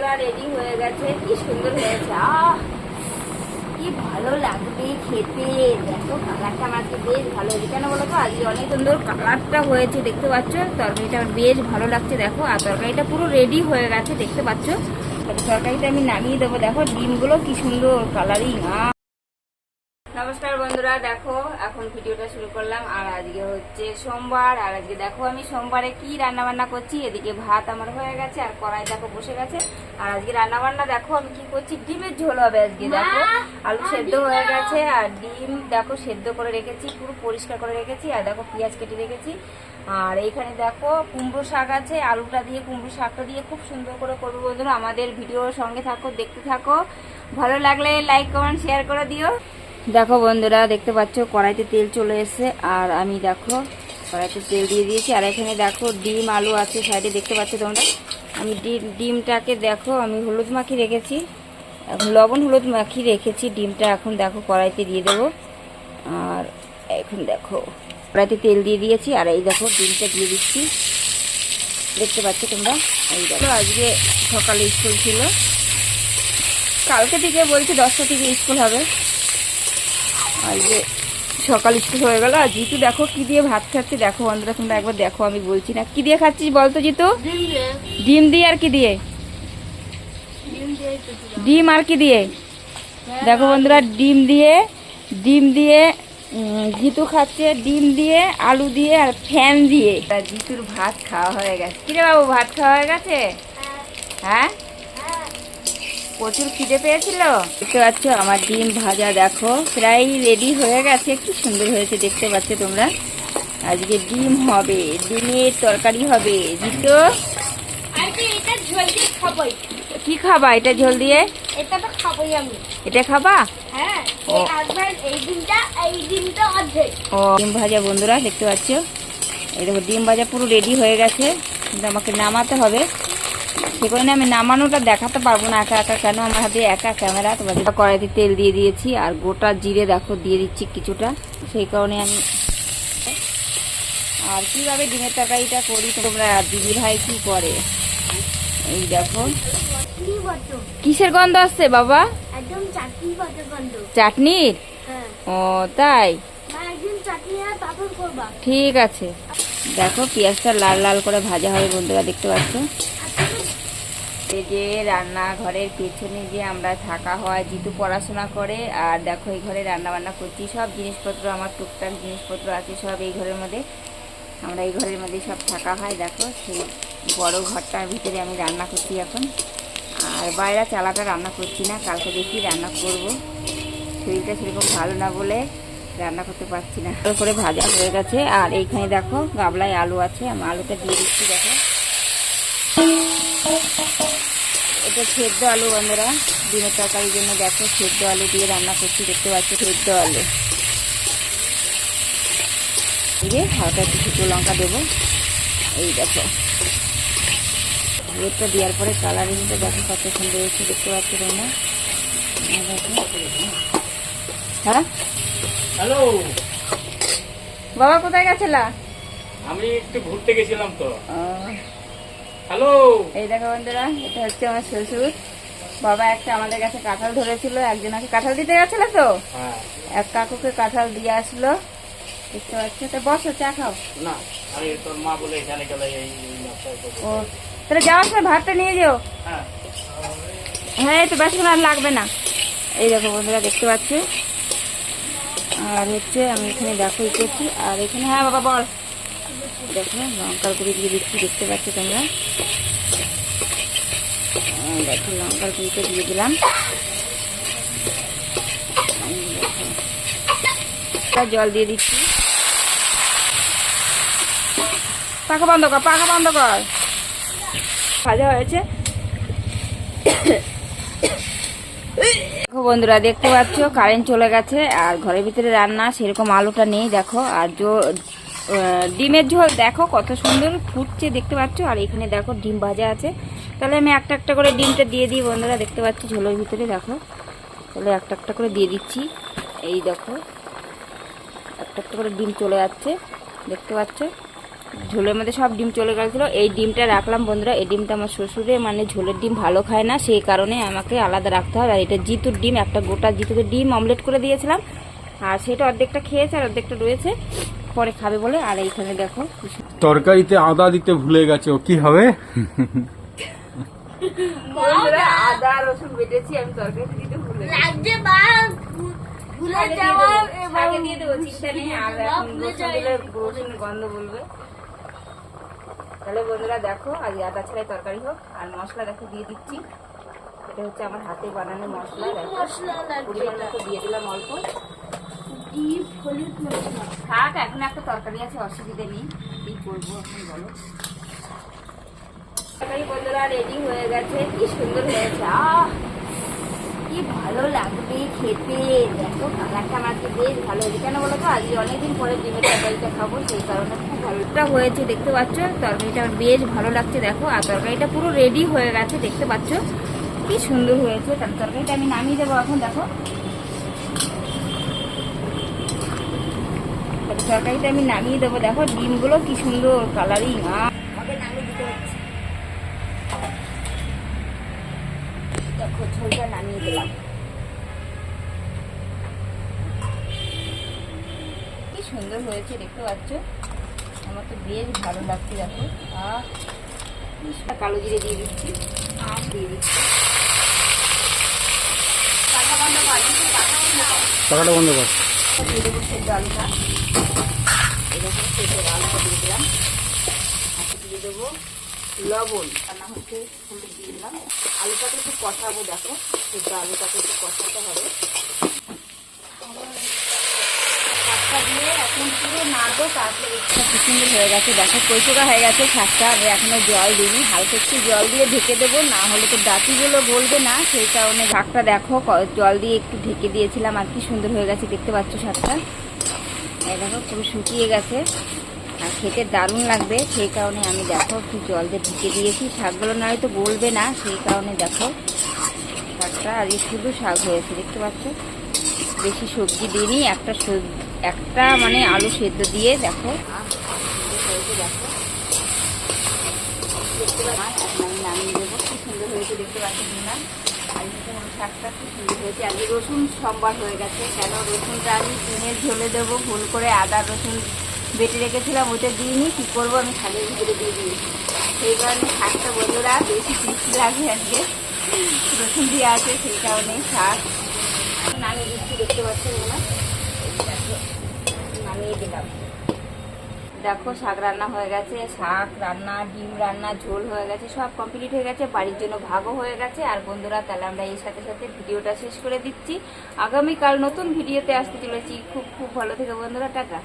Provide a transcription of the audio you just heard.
বন্ধুরা রেডি হয়ে গেছে, কি সুন্দর হয়েছে। কি ভালো লাগবে খেতে। দেখো কালারটা আজকে বেশ ভালো হয়েছে। কেন বলো তো? আজকে অনেক সুন্দর কালারটা হয়েছে, দেখতে পাচ্ছ? তরকারিটা আমার বেশ ভালো লাগছে, দেখো। আর তরকারিটা পুরো রেডি হয়ে গেছে, দেখতে পাচ্ছ? তরকারিটা আমি নামিয়ে দেবো। দেখো ডিমগুলো কি সুন্দর কালারিং নমস্কার বন্ধুরা দেখো এখন ভিডিওটা শুরু করলাম। আর আজকে হচ্ছে সোমবার আর আজকে দেখো আমি সোমবারে কি রান্না বান্না করছি। এদিকে ভাত আমার হয়ে গেছে আর কড়াই দেখো বসে গেছে। আর আজকে রান্না বান্না দেখো আমি কি করছি? ডিমের ঝোল হবে আজকে দেখো। আলু সেদ্ধ হয়ে গেছে আর ডিম দেখো সেদ্ধ করে রেখেছি পুরো পরিষ্কার করে রেখেছি আর দেখো পেঁয়াজ কেটে রেখেছি। আর এইখানে দেখো কুমড়ো শাক আছে আলুটা দিয়ে কুমড়ো শাকটা দিয়ে খুব সুন্দর করে করব বন্ধুরা। আমাদের ভিডিওর সঙ্গে থাকো দেখতে থাকো। ভালো লাগলে লাইক কমেন্ট শেয়ার করে দিও। দেখো বন্ধুরা, দেখতে পাচ্ছ, কড়াইতে তেল চলে এসেছে। আর আমি দেখো, কড়াইতে তেল দিয়ে দিয়েছি। আর এখানে দেখো, ডিম, আলু আছে সাইডে, দেখতে পাচ্ছ তোমরা? আমি ডিম- ডিমটাকে দেখো, আমি হলুদ মাখি রেখেছি। এখন লবণ হলুদ মাখি রেখেছি। ডিমটা এখন দেখো, কড়াইতে দিয়ে দেবো। আর এখন দেখো, কড়াইতে তেল দিয়ে দিয়েছি। আর এই দেখো, ডিমটা দিয়ে দিচ্ছি। দেখতে পাচ্ছ তোমরা? এই দেখো, আজকে সকালে স্কুল ছিল। কালকে থেকে বলছি দশটা থেকে স্কুল হবে। আজকে সকাল স্কুল হয়ে গেল। আর জিতু দেখো কি দিয়ে ভাত খাচ্ছে। দেখো বন্ধুরা তোমরা একবার দেখো আমি বলছি না। কি দিয়ে খাচ্ছিস বলতো জিতু? ডিম দিয়ে। আর কি দিয়ে? ডিম আর কি দিয়ে? দেখো বন্ধুরা ডিম দিয়ে ডিম দিয়ে জিতু খাচ্ছে। ডিম দিয়ে আলু দিয়ে আর ফ্যান দিয়ে। জিতুর ভাত খাওয়া হয়ে গেছে। কিরে বাবু ভাত খাওয়া হয়ে গেছে? হ্যাঁ? প্রচুর খিদে পেয়েছিল। দেখতে পাচ্ছ আমার ডিম ভাজা দেখো প্রায় রেডি হয়ে গেছে। কি সুন্দর হয়েছে দেখতে পাচ্ছ তোমরা। আজকে ডিম হবে ডিমের তরকারি হবে। জিতো? কি খাবা এটা ঝোল দিয়ে? এটা তো খাবোই আমি। এটা খাবা? হ্যাঁ। এই এই অর্ধেক। ও ডিম ভাজা বন্ধুরা দেখতে পাচ্ছ? এই দেখো ডিম ভাজা পুরো রেডি হয়ে গেছে। কিন্তু আমাকে নামাতে হবে। সে কারণে আমি নামানোটা দেখাতে পারব না একা একা কেন? আমার হাতে একা ক্যামেরা তো বাজে কড়াইতে তেল দিয়ে দিয়েছি আর গোটা জিরে দেখো দিয়ে দিচ্ছি কিছুটা। সেই কারণে আমি আর কীভাবে ডিমের তরকারিটা করি তোমরা দিদি ভাই কি করে? এই দেখো। কিসের গন্ধ আসছে বাবা? চাটনি চাটনির হ্যাঁ। ও তাই? ঠিক আছে। দেখো পেঁয়াজটা লাল লাল করে ভাজা হবে বন্ধুরা দেখতে পাচ্ছ? এই যে রান্নাঘরের পেছনে যে আমরা থাকা হয়। জিতু পড়াশোনা করে আর দেখো এই ঘরে রান্না বান্না করছি। সব জিনিসপত্র, আমার টুকটাক জিনিসপত্র আছে সব এই ঘরের মধ্যে। আমরা এই ঘরের মধ্যে সব থাকা হয়। দেখো সেই বড় ঘরটার ভিতরে আমি রান্না করছি এখন। আর বাইরে চালাটা রান্না করছি না, কালকে দেখি রান্না করব। শরীরটা সেরকম ভালো না বলে রান্না করতে পারছি না। ভালো করে ভাজা হয়ে গেছে। আর এইখানে দেখো গাবলায় আলু আছে। আমি আলুটা দিয়ে দিচ্ছি, দেখো। এটা সেদ্ধ আলু বন্ধুরা। ডিমের তরকারির জন্য দেখো সেদ্ধ আলু দিয়ে রান্না করছি দেখতে পাচ্ছি সেদ্ধ আলু। দিয়ে হালকা একটু শুকনো লঙ্কা দেবো। এই দেখো। রেটটা দেওয়ার পরে কালারিংটা দেখো কত সুন্দর হয়েছে দেখতে পাচ্ছি তোমরা? হ্যাঁ হ্যালো? বাবা কোথায় গেছিলা? আমি একটু ঘুরতে গেছিলাম তো। হ্যালো। এই দেখো বন্ধুরা এটা হচ্ছে আমার শ্বশুর। বাবা একটা আমাদের কাছে কাঁঠাল ধরেছিল একজনকে কাঁঠাল দিতে গেছিল তো? হ্যাঁ। এক কাকুকে কাঁঠাল দিয়ে আসলো। দেখতে পাচ্ছ তো বসো চা খাও। না তোর মা বলে এখানে গেলে এই এই রাস্তায় তো- ও তাহলে যাওয়ার সময় ভাতটা নিয়ে যেও। হ্যাঁ। হ্যাঁ এই তো বেশিক্ষণ আর লাগবে না। এই দেখো বন্ধুরা দেখতে পাচ্ছ? আর হচ্ছে আমি এখানে দেখো করছি। আর এখানে হ্যাঁ বাবা বল। দেখো, লঙ্কার গুঁড়ি দিয়ে দিচ্ছি, দেখতে পাচ্ছ তোমরা? দেখো, লঙ্কার গুঁড়িটা দিয়ে দিলাম। জল দিয়ে দিচ্ছি। পাখা বন্ধ কর, পাখা বন্ধ কর। ভাজা হয়েছে। দেখো বন্ধুরা, দেখতে পাচ্ছ কারেন্ট চলে গেছে, আর ঘরের ভিতরে রান্না, সেরকম আলুটা নেই, দেখো, আর জো ডিমের ঝোল, দেখো কত সুন্দর ফুটছে, দেখতে পাচ্ছ? আর এখানে দেখো ডিম ভাজা আছে। তাহলে আমি একটা একটা করে ডিমটা দিয়ে দিই, বন্ধুরা, দেখতে পাচ্ছি? ঝোলের ভিতরে, দেখো। তাহলে একটা একটা করে দিয়ে দিচ্ছি। এই দেখো, একটা একটা করে ডিম চলে যাচ্ছে, দেখতে পাচ্ছ? ঝোলের মধ্যে সব ডিম চলে গেছিল। এই ডিমটা রাখলাম, বন্ধুরা। এই ডিমটা আমার শ্বশুরে মানে ঝোলের ডিম ভালো খায় না, সেই কারণে আমাকে আলাদা রাখতে হয়। আর এটা জিতুর ডিম, একটা গোটা জিতুকে ডিম অমলেট করে দিয়েছিলাম। আর সেটা অর্ধেকটা খেয়েছে, আর অর্ধেকটা রয়েছে। পরে খাবে বলে আর এইখানে দেখো তরকারিতে আদা দিতে ভুলে গেছে ও কি হবে? আদা রসুন বেটেছি আমি তরকারি দিতে ভুলে গেছি। দিয়ে দেবো, দিয়ে দেবো, চিন্তা নেই, আর এখন রসুন গন্ধ বলবে। তাহলে বন্ধুরা দেখো আজ আদা ছাড়াই তরকারি হোক আর মশলা দেখো দিয়ে দিচ্ছি। এটা হচ্ছে আমার হাতে বানানো মশলা দেখো। পরিমাণ মতো দিয়ে দিলাম অল্প। ডিপ হলুদ মশলা থাক, এখন একটা তরকারি আছে, অসুবিধে নেই। কি করব এখন বলো? তরকারি বন্ধুরা রেডি হয়ে গেছে, কি সুন্দর হয়েছে। আহ, কি ভালো লাগবে খেতে। দেখো, কালারটা আমার আজকে বেশ ভালো হয়েছে। কেন বলো তো, আজকে অনেকদিন পরে ডিমের তরকারিটা খাব, সেই কারণে খুব ভালোটা হয়েছে, দেখতে পাচ্ছ? তরকারিটা বেশ ভালো লাগছে, দেখো। আর তরকারিটা পুরো রেডি হয়ে গেছে, দেখতে পাচ্ছ? কি সুন্দর হয়েছে। তার তরকারিটা আমি নামিয়ে দেবো এখন, দেখো। তরকারিটা আমি নামিয়ে দেবো। দেখো ডিমগুলো কি সুন্দর কালারিং আমাকে নামিয়ে দিতে হচ্ছে দেখো ঝোলটা নামিয়ে দিলাম। কি সুন্দর হয়েছে দেখতে পাচ্ছ? আমার তো বেশ ভালো লাগছে দেখো। আহ কালো জিরে দিয়ে দিচ্ছি আর দিয়ে দিচ্ছি। বন্ধ কর, দিচ্ছি, টাকা বন্ধ কর। টাকাটা বন্ধ কর। দিয়ে দেবো সেদ্ধ আলুটা দিয়ে দেবো লবণ হচ্ছে দিয়ে দিলাম। আলুটাকে একটু কষাবো, দেখো। সেদ্ধ আলুটাকে একটু কষাতে হবে। এখন তারপরে সুন্দর হয়ে গেছে। হয়ে গেছে শাকটা। আর এখনও জল দিইনি। হালকা একটু জল দিয়ে ঢেকে দেবো। না হলে তো ডাটিগুলো গলবে না। সেই কারণে শাকটা দেখো জল দিয়ে একটু ঢেকে দিয়েছিলাম। আর কি সুন্দর হয়ে গেছে। দেখতে পাচ্ছ শাকটা। দেখো, পুরো শুকিয়ে গেছে। আর খেতে দারুণ লাগবে, সেই কারণে আমি দেখো একটু জল দিয়ে ঢেকে দিয়েছি। শাকগুলো না হয়তো গলবে না, সেই কারণে দেখো শাকটা আর শুধু শাক হয়েছে, দেখতে পাচ্ছ? বেশি সবজি দিইনি, একটা একটা মানে আলু সেদ্ধ দিয়ে দেখো। দেখো দেখতে পাচ্ছ? কি সুন্দর হয়েছে দেখতে পাচ্ছি শাকটা খুব সুন্দর হয়েছে। আজকে রসুন সম্বার হয়ে গেছে। কেন? রসুনটা আমি ডিমের ঝোলে দেবো, ভুল করে আদা, রসুন বেটে রেখেছিলাম ওটা দিইনি। কী করব? আমি শাকের ভিতরে দিয়ে দিয়েছি। সেই কারণে শাকটা বন্ধুরা বেশি টেস্টি লাগে আজকে। রসুন দিয়ে আছে, সেই কারণে শাক। নামিয়ে দিচ্ছি, দেখতে পাচ্ছেন না নামিয়ে দিলাম। দেখো, শাক রান্না হয়ে গেছে, শাক রান্না, ডিম রান্না, ঝোল হয়ে গেছে, সব কমপ্লিট হয়ে গেছে। বাড়ির জন্য ভাগও হয়ে গেছে। আর বন্ধুরা, তাহলে আমরা এর সাথে সাথে ভিডিওটা শেষ করে দিচ্ছি। আগামীকাল নতুন ভিডিওতে আসতে চলেছি। খুব খুব ভালো থেকে বন্ধুরা, টাটা।